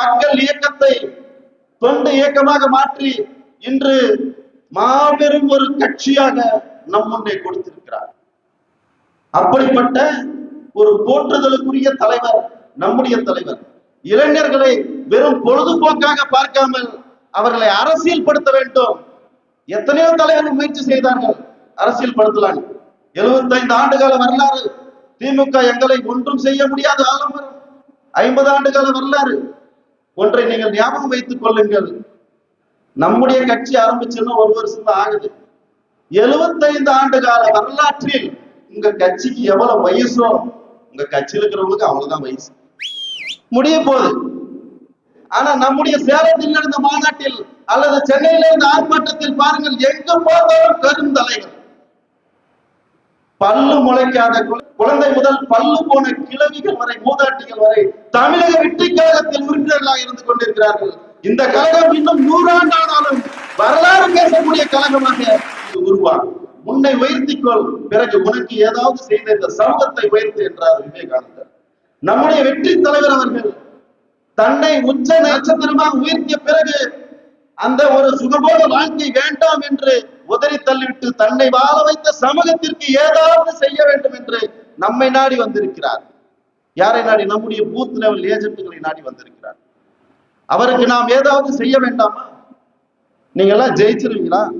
மக்கள் இயக்கத்தை தொண்டு இயக்கமாக மாற்றி இன்று மாபெரும் ஒரு கட்சியாக நம் முன்னே கொடுத்திருக்கிறார். அப்படிப்பட்ட ஒரு போற்றுதலுக்குரிய தலைவர் நம்முடைய தலைவர் இளைஞர்களை வெறும் பொழுதுபோக்காக பார்க்காமல் அவர்களை அரசியல் படுத்த வேண்டும். எத்தனையோ தலைவர்கள் முயற்சி செய்தார்கள் அரசியல் படுத்தலாம் எழுபத்தைந்து ஆண்டுகால வரலாறு திமுக எங்களை ஒன்றும் செய்ய முடியாத ஆலமரம். ஐம்பது ஆண்டுகால வரலாறு ஒன்றை நீங்கள் ஞாபகம் வைத்துக் கொள்ளுங்கள். நம்முடைய கட்சி ஆரம்பிச்சுன்னு ஒரு வருஷம் தான் ஆகுது. எழுபத்தைந்து ஆண்டு கால வரலாற்றில் உங்க கட்சிக்கு எவ்வளவு வயசோ உங்க கட்சியில் இருக்கிறவங்களுக்கு அவ்வளவுதான் வயசு. முடிய போகுது. ஆனா நம்முடைய சேலத்தில் நடந்த மாநாட்டில் அல்லது சென்னையில இருந்த ஆர்ப்பாட்டத்தில் பாருங்கள் எங்க பார்த்தாலும் கருந்தலைகள். பல்லு முளைக்காத குழந்தை முதல் பல்லு போன கிழவிகள் வரை மூதாட்டிகள் வரை தமிழக வெற்றி கழகத்தில் உறுப்பினர்களாக இருந்து கொண்டிருக்கிறார்கள். இந்த கழகம் இன்னும் நூறாண்டானாலும் வரலாறு பேசக்கூடிய கழகமாக இது உருவாகும். முன்னை உயர்த்திக்கொள். பிறகு உனக்கு ஏதாவது செய்த இந்த சமூகத்தை உயர்த்து என்றார் விவேகானந்தர். நம்முடைய வெற்றி தலைவர் அவர்கள் தன்னை உச்ச நட்சத்திரமாக உயர்த்திய பிறகு அந்த ஒரு சுகபோக வாழ்க்கை வேண்டாம் என்று உதறி தள்ளிவிட்டு தன்னை வாழ வைத்த சமூகத்திற்கு ஏதாவது செய்ய வேண்டும் என்று நம்மை நாடி வந்திருக்கிறார். யாரை நாடி? நம்முடைய பூத் லெவல் ஏஜென்ட்களை நாடி வந்திருக்கிறார். அவருக்கு நாம் ஏதாவது செய்ய வேண்டாமா? நீங்க எல்லாம் ஜெயிச்சிருவீங்களா?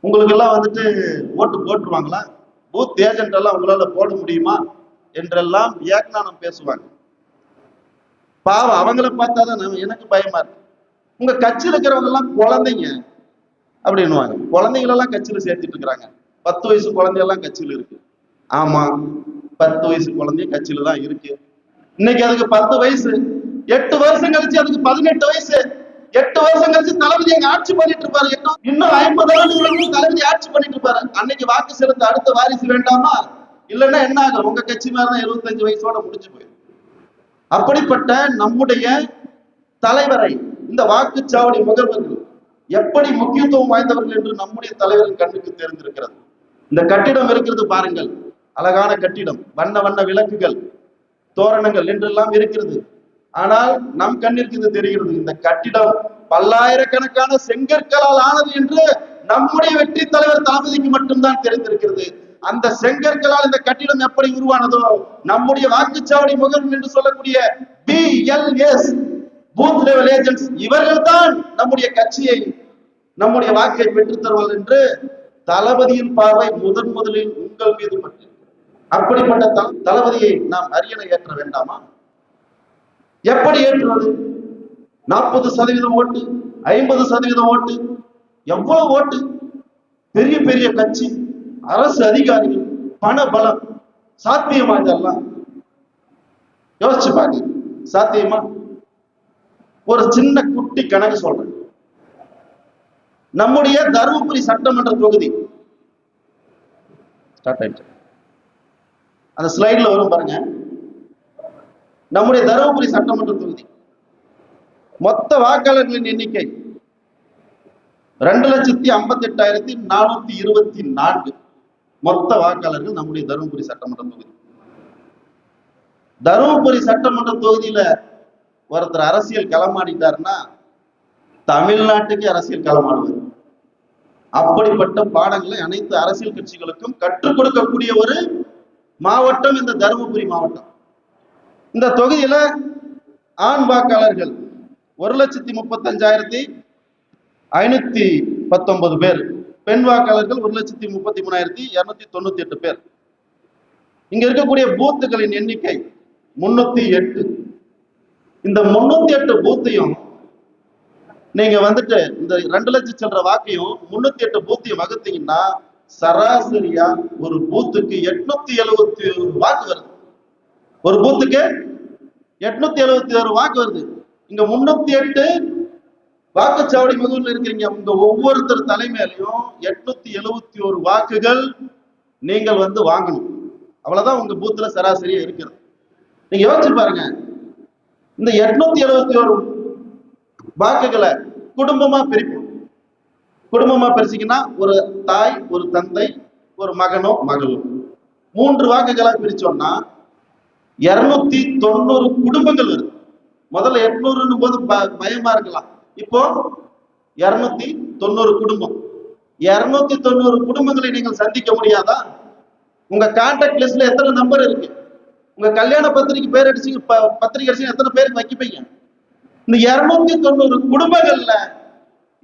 உங்களுக்கு எல்லாம் வந்துட்டு ஓட்டு போட்டுருவாங்களா? பூத் ஏஜென்ட் எல்லாம் உங்களால போட முடியுமா? என்றெல்லாம் வியாக்ஞானம் பேசுவாங்க. பாவம் அவங்கள பார்த்தாதான் எனக்கு பயமா இருக்கு. உங்க கட்சியில் இருக்கிறவங்க எல்லாம் குழந்தைங்க. அப்படின்னுவாங்க. குழந்தைங்களெல்லாம் கட்சியில் சேர்த்துட்டு இருக்கிறாங்க பத்து வயசு குழந்தையெல்லாம் கட்சியில இருக்கு. ஆமா பத்து வயசு குழந்தைய கட்சியில தான் இருக்கு. இன்னைக்கு அதுக்கு பத்து வயசு. எட்டு வருஷம் கழிச்சு அதுக்கு பதினெட்டு வயசு. எட்டு வருஷம் கழிச்சு தளபதி அங்க ஆட்சி பண்ணிட்டு இருப்பாரு இன்னும் ஐம்பது ஆண்டுகளுக்கு தளபதி ஆட்சி பண்ணிட்டு இருப்பாரு அன்னைக்கு வாக்கு செலுத்த அடுத்த வாரிசு வேண்டாமா? இல்லைன்னா என்ன ஆகும்? உங்க கட்சி மேலதான் எழுபத்தஞ்சு வயசோட முடிஞ்சு போயிடும். அப்படிப்பட்ட நம்முடைய தலைவரை இந்த வாக்குச்சாவடி முகவர்கள் எப்படி முக்கியத்துவம் வாய்ந்தவர்கள் என்று நம்முடைய தலைவரின் கண்ணுக்கு தெரிந்திருக்கிறது. இந்த கட்டிடம் இருக்கிறது பாருங்கள். அழகான கட்டிடம். வண்ண வண்ண விளக்குகள் தோரணங்கள் என்றெல்லாம் இருக்கிறது. ஆனால் நம் கண்ணிற்கு இது தெரிகிறது. இந்த கட்டிடம் பல்லாயிரக்கணக்கான செங்கற்களால் ஆனது என்று நம்முடைய வெற்றி தலைவர் தளபதிக்கு மட்டும்தான் தெரிந்திருக்கிறது. அந்த செங்கற்களால் இந்த கட்டிடம் எப்படி உருவானதோ நம்முடைய வாக்குச்சாவடி முகவர்கள் என்று சொல்லக்கூடிய பிஎல்எஸ் பூத் லெவல் ஏஜென்ட்ஸ் இவர்கள் தான் நம்முடைய கட்சியை நம்முடைய வாக்கை பெற்றுத் தருவது என்று தளபதியின் பார்வை முதன் முதலில் உங்கள் மீது பட்டு அப்படிப்பட்ட தளபதியை நாம் அரியணை ஏற்ற வேண்டாமா? எப்படி ஏற்றுவது? நாற்பது சதவீதம் ஓட்டு ஐம்பது சதவீதம் ஓட்டு எவ்வளவு ஓட்டு? பெரிய பெரிய கட்சி அரசு அதிகாரிகள் பண பலம் சாத்தியமா இதெல்லாம்? யோசிச்சு பாருங்க. சாத்தியமா? ஒரு சின்ன குட்டி கணக்கு சொல்றேன். நம்முடைய தருமபுரி சட்டமன்ற தொகுதி. ஸ்டார்ட் ஆயிடுச்சு. அந்த ஸ்லைட்ல வரும் பாருங்க. நம்முடைய தருமபுரி சட்டமன்ற தொகுதி. மொத்த வாக்காளர்களின் எண்ணிக்கை ரெண்டு லட்சத்தி ஐம்பத்தி எட்டாயிரத்தி நானூத்தி இருபத்தி நான்கு. மொத்த வாக்காளர்கள் நம்முடைய தருமபுரி சட்டமன்ற தொகுதி. தருமபுரி சட்டமன்ற தொகுதியில ஒருத்தர் அரசியல் களமாடிட்டாருன்னா தமிழ்நாட்டுக்கு அரசியல் களமாடுவார். அப்படிப்பட்ட பாடங்களை அனைத்து அரசியல் கட்சிகளுக்கும் கற்றுக் கொடுக்கக்கூடிய ஒரு மாவட்டம் இந்த தருமபுரி மாவட்டம். இந்த தொகுதியில ஆண் வாக்காளர்கள் ஒரு லட்சத்தி முப்பத்தஞ்சாயிரத்தி ஐநூத்தி பத்தொன்பது பேர். பெண் வாக்காளர்கள் ஒரு லட்சத்தி முப்பத்தி மூணாயிரத்தி இருநூத்தி தொண்ணூத்தி எட்டு பேர். இங்க இருக்கக்கூடிய பூத்துகளின் எண்ணிக்கை முன்னூத்தி எட்டு. இந்த முன்னூத்தி எட்டு பூத்தையும் நீங்க வந்துட்டு இந்த ரெண்டு லட்சம் சில்லற வாக்கையும் முன்னூத்தி எட்டு பூத்தையும் வகுத்தீங்கன்னா சராசரியா ஒரு பூத்துக்கு எட்நூத்தி எழுபத்தி ஒரு வாக்கு வருது. ஒரு பூத்துக்கு எட்நூத்தி எழுபத்தி ஒரு வாக்கு வருது. இங்க முன்னூத்தி எட்டு வாக்குச்சாவடி முகவரில் இருக்கிறீங்க. உங்க ஒவ்வொருத்தர் தலைமையிலையும் எட்நூத்தி எழுபத்தி ஒரு வாக்குகள் நீங்கள் வந்து வாங்கணும். அவ்வளவுதான் உங்க பூத்துல சராசரியா இருக்கிறது. நீங்க யோசிச்சு பாருங்க. இந்த எட்நூத்தி எழுபத்தி ஒரு வாக்குகளை குடும்பமா பிரிப்போம். குடும்பமா பிரிச்சிங்கன்னா ஒரு தாய் ஒரு தந்தை ஒரு மகனோ மகளோ. மூன்று வாக்குகளா பிரிச்சோம்னா இருநூத்தி தொண்ணூறு குடும்பங்கள் வருது முதல்ல எட்நூறுன்னு போது ப- பயமா இருக்கலாம். இப்போ இருநூத்தி தொண்ணூறு குடும்பம். இருநூத்தி தொண்ணூறு குடும்பங்களை நீங்கள் சந்திக்க முடியாதா? உங்க கான்டாக்ட் லிஸ்ட்ல எத்தனை நம்பர் இருக்கு? உங்க கல்யாண பத்திரிக்கை பேர் அடிச்சு பத்திரிக்கை அடிச்சு எத்தனை பேருக்கு வைக்கப்பீங்க? இந்த இருநூத்தி தொண்ணூறு குடும்பங்கள்ல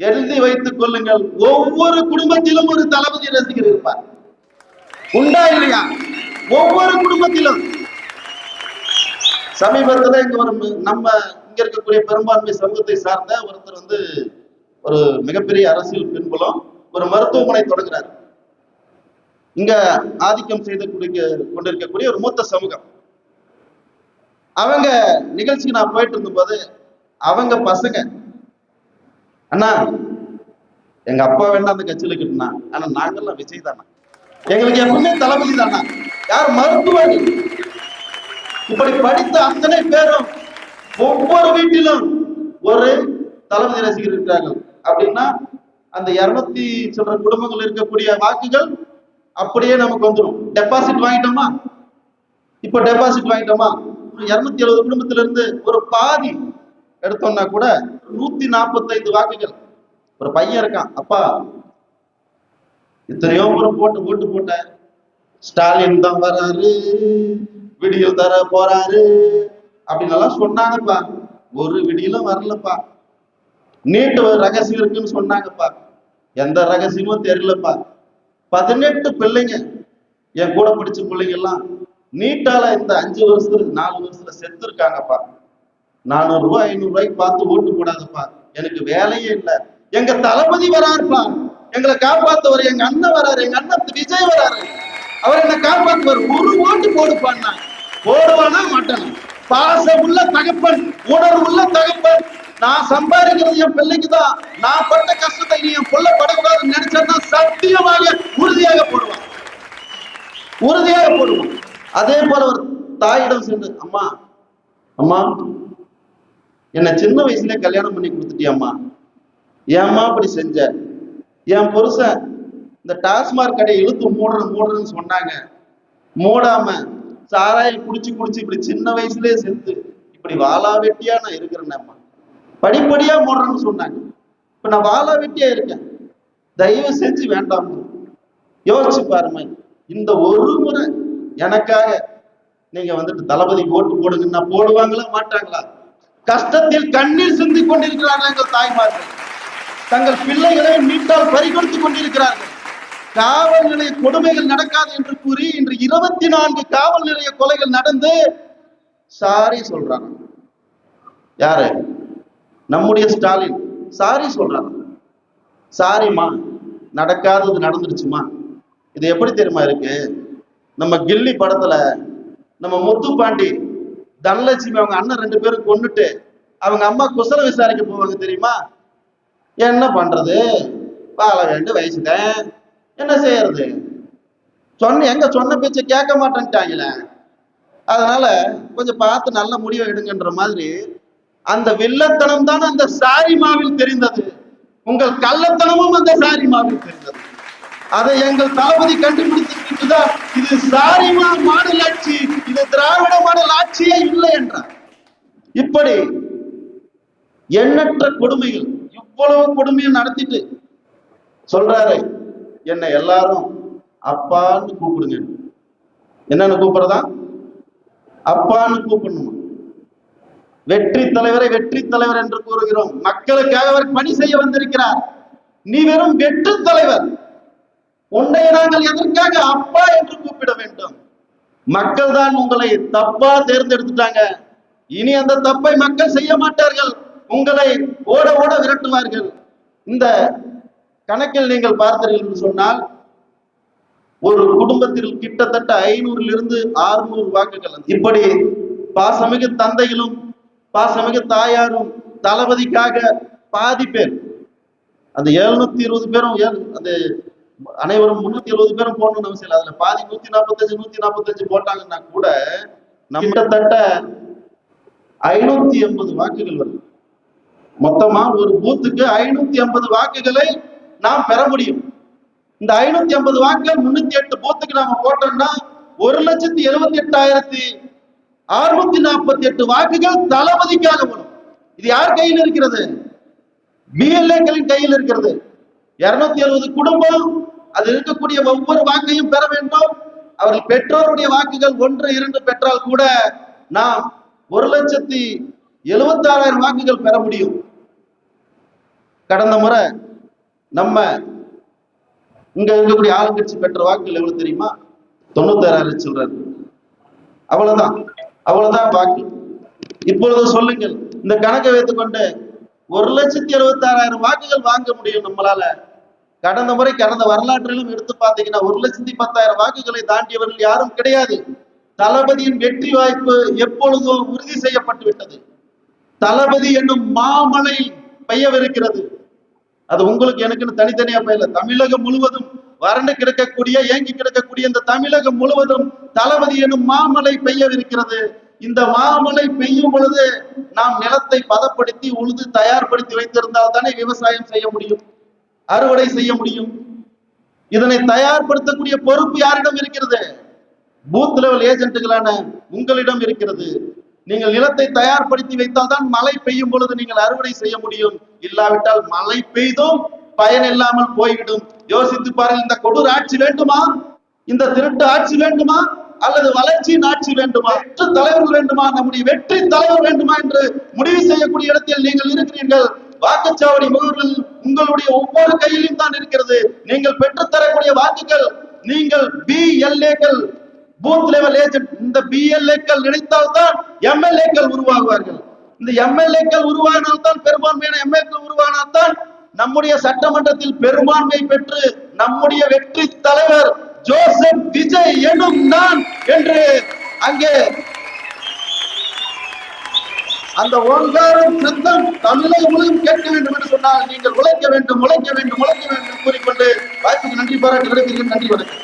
எழுதி வைத்துக் கொள்ளுங்கள். ஒவ்வொரு குடும்பத்திலும் ஒரு தளபதி ரசிகர் இருப்பார். உண்டா இல்லையா? ஒவ்வொரு குடும்பத்திலும். சமீபத்துல இங்க ஒரு நம்ம இங்க இருக்கக்கூடிய பெரும்பான்மை சமூகத்தை சார்ந்த ஒருத்தர் வந்து ஒரு மிகப்பெரிய அரசியல் பின்புலம் ஒரு மருத்துவமனை தொடங்குறாரு. இங்க ஆதிக்கம் செய்து கொண்டிருக்கக்கூடிய ஒரு மூத்த சமூகம். அவங்க நிகழ்ச்சிக்கு நான் போயிட்டு இருந்தபோது அவங்க பசங்க அண்ணா எங்க அப்பா வேணா அந்த கட்சியில இருக்கணும்னா ஆனா நாங்கெல்லாம் விஜய் தானா எங்களுக்கு எப்பவுமே தளபதி தானா யார் மருத்துவமனை இப்படி படித்த அத்தனை பேரும் ஒவ்வொரு வீட்டிலும் ஒரு தளபதி ரசிகர் இருக்கிறார்கள். அப்படின்னா அந்த இருநூத்தி சில்லற குடும்பங்கள் இருக்கக்கூடிய வாக்குகள் அப்படியே நமக்கு வந்துடும் டெபாசிட் வாங்கிட்டோமா? இப்ப டெபாசிட் வாங்கிட்டோமா? இருநூத்தி எழுபது குடும்பத்தில இருந்து ஒரு பாதி எடுத்தோம்னா கூட நூத்தி நாற்பத்தைந்து வாக்குகள். ஒரு பையன் இருக்கான் அப்பா இத்தனையோ முறை போட்டு ஓட்டு போட்டேன் ஸ்டாலின் தான் வராரு விடியல் தர போறாரு அப்படின்னு எல்லாம் சொன்னாங்கப்பா. ஒரு விடியலும் வரலப்பா. நீட்டு ரகசியம் இருக்குன்னு சொன்னாங்கப்பா. எந்த ரகசியமும் தெரியலப்பா. பதினெட்டு பிள்ளைங்க என் கூட பிடிச்ச பிள்ளைங்க எல்லாம் நீட்டால இந்த அஞ்சு வருஷத்துல நாலு வருஷத்துல செத்து இருக்காங்கப்பா நானூறு ரூபாய் ஐநூறு ரூபாய்க்கு பார்த்து ஓட்டு போடாதப்பா. எனக்கு வேலையே இல்லை. எங்க தளபதி வராருப்பா. எங்களை காப்பாத்துவார். எங்க அண்ணன் வராரு. எங்க அண்ணன் விஜய் வராரு. அவர் என்ன காப்பாத்துவார். ஒரு ஓட்டு போடுப்பான்னா போடுவானா மாட்டானா? பாச உள்ள தகப்பன் உணர்வு உள்ள தகப்பன். நான் சம்பாதிக்கிறது என் பிள்ளைக்கு தான். நான் பட்ட கஷ்டத்தை நீ என் புள்ள படக்கூடாதுன்னு நினைச்சா சத்தியமாக உறுதியாக போடுவான். உறுதியாக போடுவான். அதே போல ஒரு தாயிடம் சென்று அம்மா அம்மா என்னை சின்ன வயசுல கல்யாணம் பண்ணி கொடுத்துட்டியம்மா. ஏம்மா அப்படி செஞ்ச என் புருஷன் இந்த டாஸ்மாக் கடையை இழுத்து மூடுறேன் மூடுறேன்னு சொன்னாங்க. மூடாம சாராயம் குடிச்சு குடிச்சு இப்படி சின்ன வயசுலயே செத்து இப்படி வாளா வெட்டியா நான் இருக்கிறேன்னம்மா படிப்படியா மூடுறேன்னு சொன்னாங்க. இப்ப நான் வாளா வெட்டியா இருக்கேன். தயவு செஞ்சு வேண்டாம் யோசிச்சு பாருமா இந்த ஒரு முறை எனக்காக நீங்க வந்துட்டு தளபதி ஓட்டு போடுங்கன்னா போடுவாங்களா மாட்டாங்களா? கஷ்டத்தில் கண்ணீர் சிந்தி கொண்டிருக்கிறார்கள் எங்கள் தாய்மார்கள். தங்கள் பிள்ளைகளை மீட்டால் பறிகொடுத்துக் கொண்டிருக்கிறார்கள். காவல் நிலைய கொடுமைகள் நடக்காது என்று கூறி இன்று இருபத்தி நான்கு காவல் நிலைய கொலைகள் நடந்து சாரி சொல்றாங்க. யாரு? நம்முடைய ஸ்டாலின். சாரி சொல்றாங்க. சாரிம்மா நடக்காதது நடந்துருச்சுமா இது எப்படி தெரியுமா இருக்கு? நம்ம கில்லி படத்துல நம்ம முத்து பாண்டி தனலட்சுமி அவங்க அண்ணன் ரெண்டு பேரும் கொண்டுட்டு அவங்க அம்மா குசல விசாரிக்க போவாங்க தெரியுமா? என்ன பண்றது? வாழ வேண்டும் வயசுதான். என்ன செய்யறது? சொன்ன எங்க சொன்ன பேச்ச கேட்க மாட்டேன்ட்டாங்களே. அதனால கொஞ்சம் பார்த்து நல்ல முடிவை எடுங்கன்ற மாதிரி அந்த வில்லத்தனம் தான் அந்த சாரி மாவில் தெரிந்தது. உங்கள் கள்ளத்தனமும் அந்த சாரி மாவில் தெரிந்தது. அதை எங்கள் தளபதி இதுதான் இது சாரிமா மாடல் ஆட்சி இது திராவிட மாடல் ஆட்சியே இல்லை என்றார். இப்படி எண்ணற்ற கொடுமைகள் இவ்வளவு கொடுமையை நடத்திட்டு சொல்றாரு என்னை எல்லாரும் அப்பான்னு கூப்பிடுங்க. என்னன்னு கூப்பிடுறதா? அப்பான்னு கூப்பிடணுமா? வெற்றி தலைவரை வெற்றி தலைவர் என்று கூறுகிறோம். மக்களுக்காக அவர் பணி செய்ய வந்திருக்கிறார். நீ வெறும் வெற்று தலைவர். உன்னை நாங்கள் எதற்காக அப்பா என்று கூப்பிட வேண்டும்? மக்கள் தான் உங்களை தப்பா தேர்ந்தெடுத்துட்டாங்க. இனி அந்த தப்பை மக்கள் செய்ய மாட்டார்கள். உங்களை ஓட ஓட விரட்டுவார்கள். இந்த கணக்கில் நீங்கள் பார்த்தீர்கள் என்று சொன்னால் ஒரு குடும்பத்தில் கிட்டத்தட்ட ஐநூறுல இருந்து ஆறுநூறு வாக்குகள். இப்படி பாசமிகு தந்தைகளும் பாசமிகு தாயாரும் தளபதிக்காக பாதி பேர். அந்த எழுநூத்தி இருபது பேரும் அந்த அனைவரும் முன்னூத்தி எழுபது பேரும் போடணும்னு அவசியம் இல்லை. அதுல பாதி நூத்தி நாற்பத்தஞ்சு நூத்தி நாற்பத்தஞ்சு போட்டாங்கன்னா கூட நம்ம கிட்டத்தட்ட ஐநூத்தி எண்பது வாக்குகள் வருது மொத்தமா ஒரு பூத்துக்கு ஐநூத்தி ஐம்பது வாக்குகளை நாம் பெற முடியும். இந்த ஐநூத்தி ஐம்பது வாக்குகள் முன்னூத்தி எட்டு பூத்துக்கு நாம போட்டோம்னா ஒரு லட்சத்தி எழுபத்தி எட்டாயிரத்தி அறுநூத்தி நாற்பத்தி எட்டு வாக்குகள் தளபதிக்காக வரும். இது யார் கையில் இருக்கிறது? பிஎல்ஏக்களின் கையில் இருக்கிறது. இருநூத்தி எழுபது குடும்பம் அது இருக்கக்கூடிய ஒவ்வொரு வாக்கையும் பெற வேண்டும். அவர்கள் பெற்றோருடைய வாக்குகள் ஒன்று இரண்டு பெற்றால் கூட நாம் ஒரு லட்சத்தி எழுபத்தி ஆறாயிரம் வாக்குகள் பெற முடியும். கடந்த முறை நம்ம இங்க இருக்கக்கூடிய ஆளுங்கட்சி பெற்ற வாக்குகள் எவ்வளவு தெரியுமா? தொண்ணூத்தாறாயிரம் சில்லறாரு அவ்வளவுதான். அவ்வளவுதான் வாக்கு. இப்பொழுது சொல்லுங்கள். இந்த கணக்கை வைத்துக்கொண்டு ஒரு லட்சத்தி எழுபத்தி ஆறாயிரம் வாக்குகள் வாங்க முடியும் நம்மளால. கடந்த முறை கடந்த வரலாற்றிலும் எடுத்து பார்த்தீங்கன்னா ஒரு லட்சத்தி பத்தாயிரம் வாக்குகளை தாண்டியவர்கள் யாரும் கிடையாது. தளபதியின் வெற்றி வாய்ப்பு எப்பொழுதோ உறுதி செய்யப்பட்டு விட்டது. தளபதி என்னும் மாமலை பெய்யவிருக்கிறது. அது உங்களுக்கு எனக்குன்னு தனித்தனியா பெய்யல தமிழகம் முழுவதும் வறண்டு கிடக்கக்கூடிய ஏங்கி கிடக்கக்கூடிய இந்த தமிழகம் முழுவதும் தளபதி எனும் மாமலை பெய்யவிருக்கிறது. இந்த மாமலை பெய்யும் பொழுது நாம் நிலத்தை பதப்படுத்தி உழுது தயார்படுத்தி வைத்திருந்தால் தானே விவசாயம் செய்ய முடியும். அறுவடை செய்ய முடியும். இதனை தயார்படுத்தக்கூடிய பொறுப்பு யாரிடம் இருக்கிறது? பூத் லெவல் ஏஜென்ட்டுகளான உங்களிடம் இருக்கிறது. நீங்கள் நிலத்தை தயார்படுத்தி வைத்தால் தான் மழை பெய்யும் பொழுது நீங்கள் அறுவடை செய்ய முடியும். இல்லாவிட்டால் மழை பெய்தும் பயன் இல்லாமல் போய்விடும். யோசித்து பாருங்கள் இந்த கொடூர ஆட்சி வேண்டுமா? இந்த திருட்டு ஆட்சி வேண்டுமா? அல்லது வளர்ச்சியின் ஆட்சி வேண்டுமா? வெற்று தலைவர்கள் வேண்டுமா? நம்முடைய வெற்றி தலைவர் வேண்டுமா? என்று முடிவு செய்யக்கூடிய இடத்தில் நீங்கள் இருக்கிறீர்கள். வாக்குச்சாவடி முகவர்கள் உங்களுடைய ஒவ்வொரு கையிலும் தான் இருக்கிறது. நீங்கள் பெற்றுத்தரக்கூடிய வாக்குகள் நீங்கள் பிஎல்ஏக்கள் பூத் லெவல் ஏஜென்ட் இந்த பிஎல்ஏக்கள் நினைத்தால்தான் எம்எல்ஏக்கள் உருவாகுவார்கள். இந்த எம்எல்ஏக்கள் உருவானால் தான் பெரும்பான்மையான எம்எல்ஏக்கள் உருவானால் தான் நம்முடைய சட்டமன்றத்தில் பெரும்பான்மை பெற்று நம்முடைய வெற்றி தலைவர் ஜோசப் விஜய் எனும் நான் என்று அங்கே அந்த ஓங்காரம் சத்தம் தமிழகம் முழுவதும் கேட்க வேண்டும் என்று சொன்னால் நீங்கள் உழைக்க வேண்டும் உழைக்க வேண்டும் உழைக்க வேண்டும் கூறிக்கொண்டு வாய்ப்புக்கு நன்றி பாராட்டி விடைபெறுகிறேன் நன்றி வணக்கம்.